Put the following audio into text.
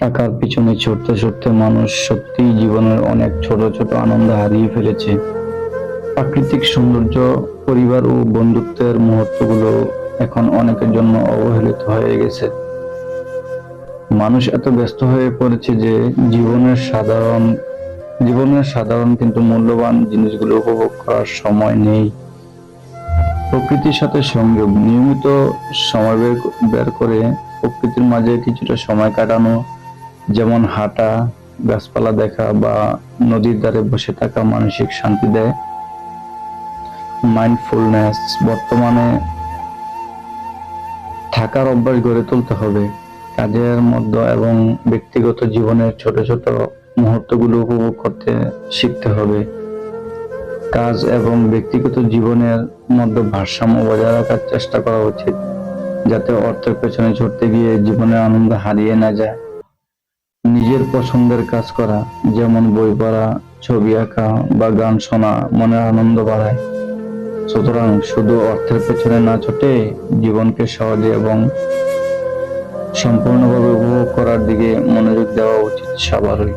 টাকার পিছনে ছুটতে ছুটতে মানুষ সত্যিই জীবনের অনেক ছোট ছোট আনন্দ হারিয়ে ফেলেছে। প্রাকৃতিক সৌন্দর্য, পরিবার ও বন্ধুত্বের মুহূর্তগুলো এখন অনেকের জন্য অবহেলিত হয়ে গেছে। মানুষ এত ব্যস্ত হয়ে পড়েছে যে জীবনের সাধারণ জীবনের সাধারণ কিন্তু মূল্যবান জিনিসগুলো উপভোগ করার সময় নেই। প্রকৃতির সাথে সংযোগ, নিয়মিত সময় বের বের করে প্রকৃতির মাঝে কিছুটা সময় কাটানো যেমন হাঁটা, গাছপালা দেখা বা নদীর ধারে বসে থাকা মানসিক শান্তি দেয়। মাইন্ডফুলনেস বর্তমানে থাকার অভ্যাস গড়ে তুলতে হবে। কাজের মধ্যে এবং ব্যক্তিগত জীবনের ছোট ছোট মুহূর্তগুলো উপভোগ করতে শিখতে হবে। কাজ এবং ব্যক্তিগত জীবনের মধ্যে ভারসাম্য বজায় রাখার চেষ্টা করা উচিত, যাতে অর্থের পেছনে ছুটতে গিয়ে জীবনের আনন্দ হারিয়ে না যায়। নিজের পছন্দের কাজ করা, যেমন বই পড়া, ছবি আঁকা বা গান শোনা মনের আনন্দ বাড়ায়। সুতরাং শুধু অর্থের পেছনে না ছোটে জীবনকে সহজে এবং সম্পূর্ণভাবে উপভোগ করার দিকে মনোযোগ দেওয়া উচিত সবারই।